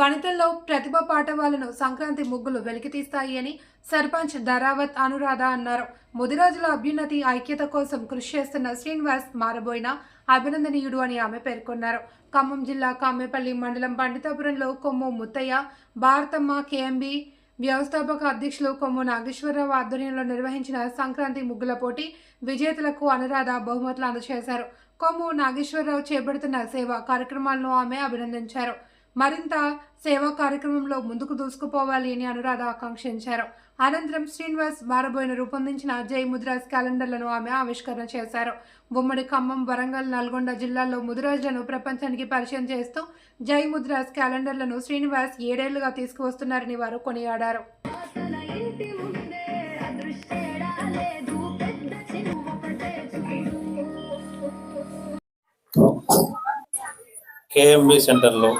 వనితల్లో ప్రతిభ పాఠవాలను సంక్రాంతి ముగ్గులు వెలికితీస్తాయి అని సర్పంచ్ ధరావత్ అనురాధ అన్నారు. ముదిరాజుల అభ్యున్నతి ఐక్యత కోసం కృషి చేస్తున్న శ్రీనివాస్ మారబోయిన అభినందనీయుడు అని ఆమె పేర్కొన్నారు. ఖమ్మం జిల్లా కామేపల్లి మండలం పండితాపురంలో కొమ్ము ముత్తయ్య భారతమ్మ కేఎంబి వ్యవస్థాపక అధ్యక్షులు కొమ్ము నాగేశ్వరరావు ఆధ్వర్యంలో నిర్వహించిన సంక్రాంతి ముగ్గుల పోటీ విజేతలకు అనురాధ బహుమతులు అందజేశారు. కొమ్ము నాగేశ్వరరావు చేపడుతున్న సేవా కార్యక్రమాలను ఆమె అభినందించారు. మరింత సేవా కార్యక్రమంలో ముందుకు దూసుకుపోవాలి అని అనురాధ ఆకాంక్షించారు. అనంతరం శ్రీనివాస్ మారబోయిన రూపొందించిన జై ముద్రాస్ క్యాలెండర్లను ఆమె ఆవిష్కరణ చేశారు. ఉమ్మడి ఖమ్మం వరంగల్ నల్గొండ జిల్లాల్లో ముదిరాజులను ప్రపంచానికి పరిచయం చేస్తూ జై ముద్రాస్ క్యాలెండర్లను శ్రీనివాస్ ఏడేళ్ళుగా తీసుకువస్తున్నారని వారు కొనియాడారు. కేఎంబి సెంటర్లో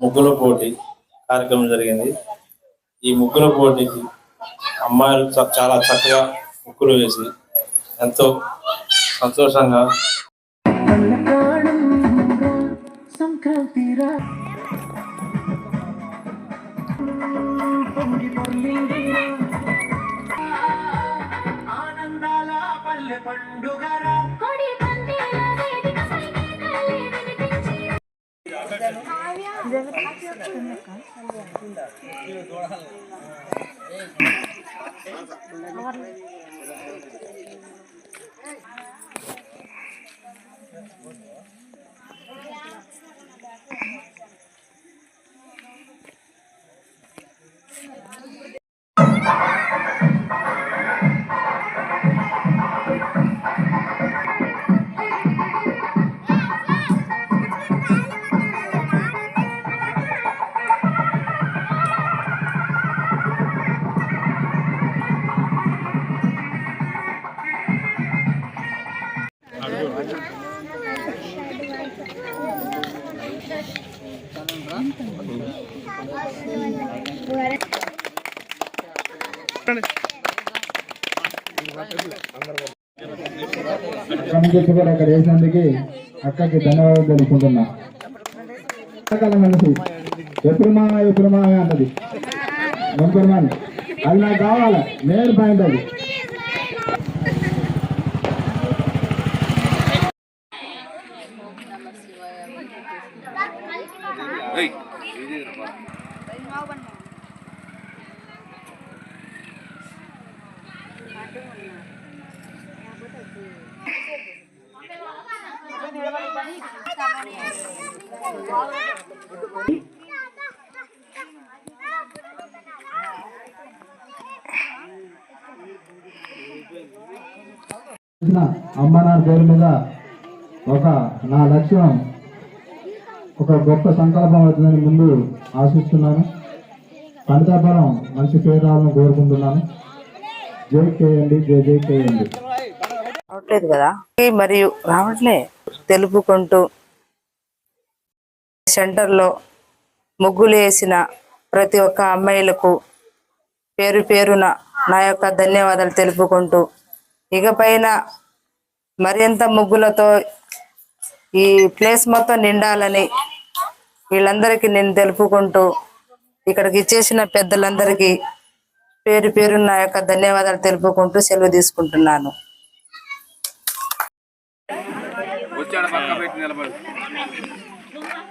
ముగ్గుల పోటీ కార్యక్రమం జరిగింది. ఈ ముగ్గుల పోటీకి అమ్మాయిలు చాలా చక్కగా ముగ్గులు వేసి ఎంతో సంతోషంగా పండుగరా. పందేల వేదిక పైనే తల్లి వినిపించి కమిటీ కూడా అక్కడ వేసినందుకు అక్కకి ధన్యవాదాలు తెలుపుకుంటున్నా. మనిషి ఎప్పుడు మామ ఎప్పుడు మామ అంటది అది నాకు కావాలి. మెయిన్ పాయింట్ అది. అమ్మనార్ అమ్మ నాన్న పేరు మీద ఒక నా లక్ష్యం ఒక గొప్ప సంకల్పం అవుతుందని ముందు ఆశిస్తున్నాను. పండితాపురం మంచి పేరు రావాలని కోరుకుంటున్నాను. జై చేయండి జై జై చేయండి రావట్లేదు కదా. మరియు రావట్లే. తెలుపుకుంటూ సెంటర్లో ముగ్గులు వేసిన ప్రతి ఒక్క అమ్మాయిలకు పేరు పేరున నా యొక్క ధన్యవాదాలు తెలుపుకుంటూ ఇకపైన మరింత ముగ్గులతో ఈ ప్లేస్ మొత్తం నిండాలని వీళ్ళందరికీ నేను తెలుపుకుంటూ ఇక్కడికి ఇచ్చేసిన పెద్దలందరికీ పేరు పేరు నా యొక్క ధన్యవాదాలు తెలుపుకుంటూ సెలవు తీసుకుంటున్నాను.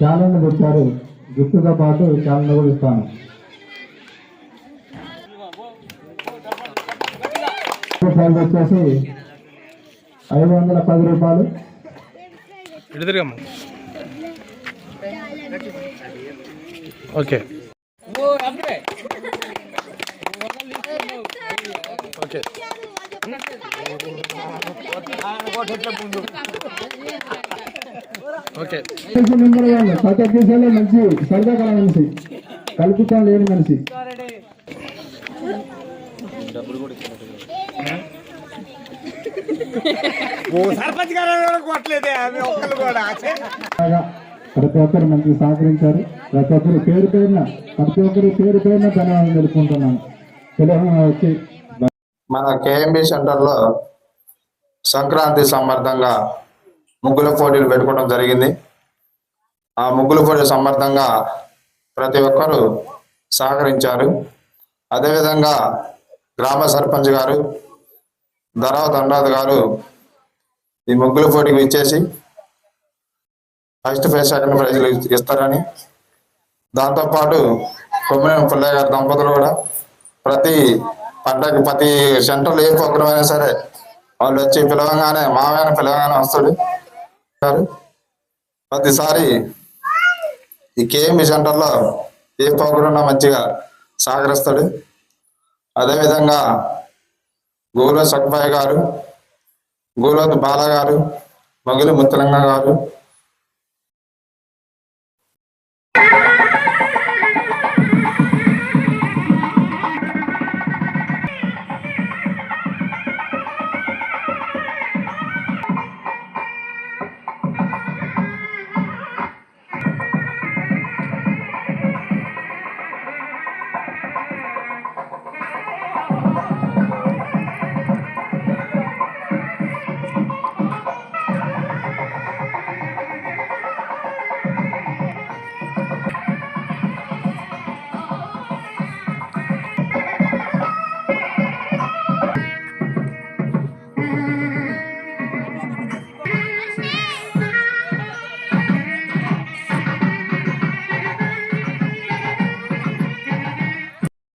క్యాలెండర్ తెచ్చారు. గిఫ్ట్తో పాటు క్యాలెండర్ కూడా ఇస్తాను. ప్రైజ్ వచ్చేసి ఐదు వందల పది రూపాయలు. ఓకే. ఓకే. ఓకే. మంచి సరదా మనిషి. కలుపుతా లేని మనిషి. ప్రతి ఒక్కరు మంచి సహకరించారు. ప్రతి ఒక్కరు పేరు పేరున ప్రతి ఒక్కరు పేరు పేరున ధన్యవాదాలు తెలుపుకుంటున్నాను. తెలంగాణ వచ్చి మన కేఎంబి సెంటర్లో సంక్రాంతి సంబర్ధంగా ముగ్గుల పోటీలు పెట్టుకోవడం జరిగింది. ఆ ముగ్గుల పోటీ సమర్థంగా ప్రతి ఒక్కరూ సహకరించారు. అదేవిధంగా గ్రామ సర్పంచ్ గారు ధరావ దండాద్ గారు ఈ ముగ్గుల పోటీకి ఇచ్చేసి ఫస్ట్ ఫైవ్ సెకండ్ ప్రైజ్లు ఇస్తారని. దాంతోపాటు కొమ్మిన పుల్లయ్య గారి దంపతులు కూడా ప్రతి పండగ ప్రతి సెంటర్లో ఏ ప్రోగ్రామ్ అయినా సరే వాళ్ళు వచ్చి పిలవగానే మామయ్య పిలవగానే వస్తాడు. గారు. ప్రతిసారి ఈ కేఎంఈ సెంటర్లో ఏ ప్రోగ్రామ్ మంచిగా సహకరిస్తాడు. అదేవిధంగా గోలో సక్బాయ్ గారు గోలో బాల గారు మగులు ముత్తలంగ గారు